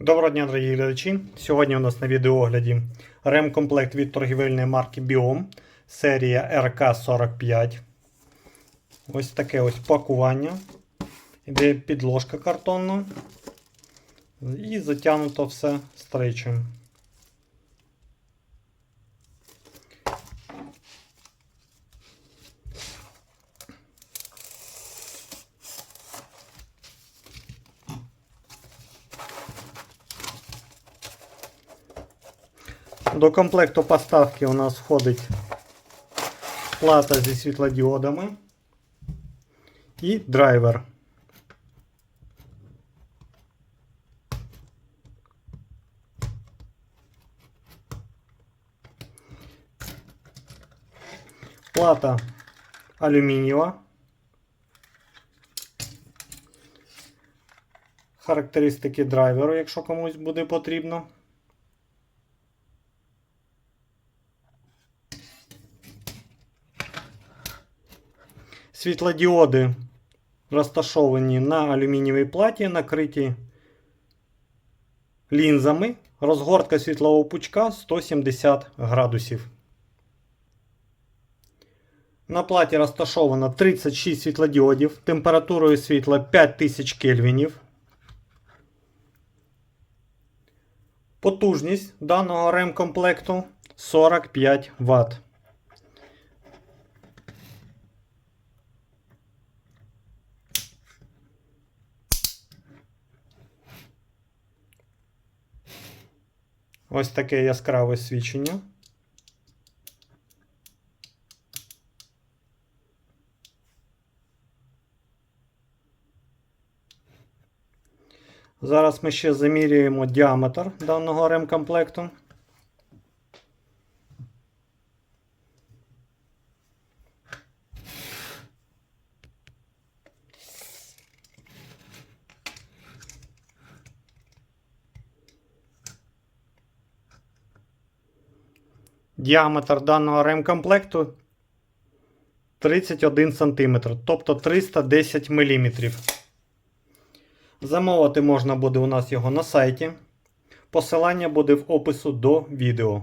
Доброго дня, дорогі глядачі. Сьогодні у нас на відеоогляді ремкомплект від торгівельної марки Biom, серія RK45. Ось таке ось пакування. Іде підложка картонна. І затягнуто все стрейчем. До комплекту поставки у нас входить плата зі світлодіодами і драйвер. Плата алюмінієва. Характеристики драйверу, якщо комусь буде потрібно. Світлодіоди розташовані на алюмінієвій платі, накриті лінзами. Розгортка світлового пучка 170 градусів. На платі розташовано 36 світлодіодів температурою світла 5000 кельвінів. Потужність даного ремкомплекту 45 Вт. Ось таке яскраве свідчення. Зараз ми ще замірюємо діаметр даного ремкомплекту. Діаметр даного ремкомплекту 31 см, тобто 310 мм. Замовити можна буде у нас його на сайті. Посилання буде в опису до відео.